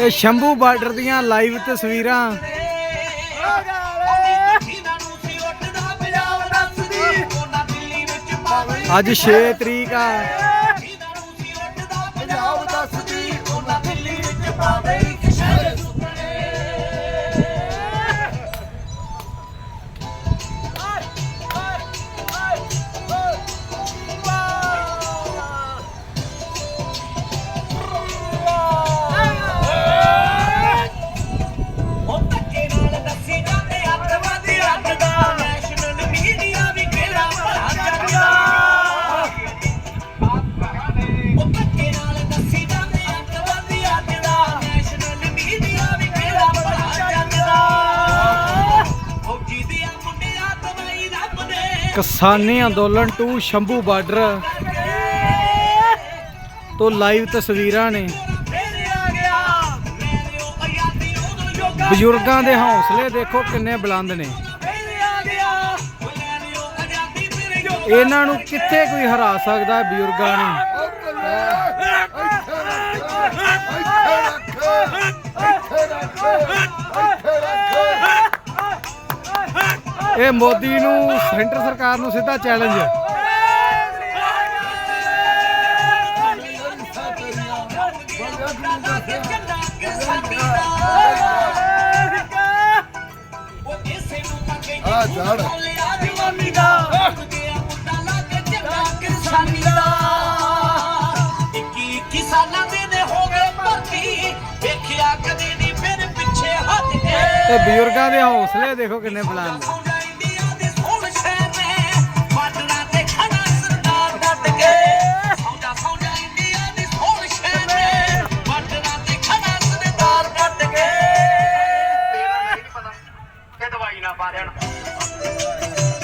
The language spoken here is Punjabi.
ਇਹ ਸ਼ੰਭੂ ਬਾਰਡਰ ਦੀਆਂ ਲਾਈਵ ਤਸਵੀਰਾਂ। ਅੱਜ 6 ਤਰੀਕ ਆ। ਕਿਸਾਨੀ ਅੰਦੋਲਨ ਟੂ ਸ਼ੰਭੂ ਬਾਰਡਰ ਤੋਂ ਲਾਈਵ ਤਸਵੀਰਾਂ ਨੇ। ਬਜ਼ੁਰਗਾਂ ਦੇ ਹੌਸਲੇ ਦੇਖੋ ਕਿੰਨੇ ਬੁਲੰਦ ਨੇ। ਇਹਨਾਂ ਨੂੰ ਕਿੱਥੇ ਕੋਈ ਹਰਾ ਸਕਦਾ ਹੈ ਬਜ਼ੁਰਗਾਂ ਨੂੰ? ਇਹ ਮੋਦੀ ਨੂੰ ਸੈਂਟਰ ਸਰਕਾਰ ਨੂੰ ਸਿੱਧਾ ਚੈਲੰਜ ਆ ਜਵਾਨੀ ਦਾ ਗਿਆ ਮੁੰਡਾ ਲੱਗ ਚੰਗਾ ਕਿਸਾਨੀ ਦਾ 21 21 ਸਾਲਾਂ ਦੇ ਨੇ ਹੋ। ਗਏ ਭਰਤੀ ਵੇਖਿਆ ਕਦੇ ਨਹੀਂ ਫਿਰ ਪਿੱਛੇ ਹਟ ਕੇ ਤੇ ਬਜ਼ੁਰਗਾਂ ਦੇ ਹੌਸਲੇ ਦੇਖੋ ਕਿੰਨੇ ਬੁਲੰਦ 八天了。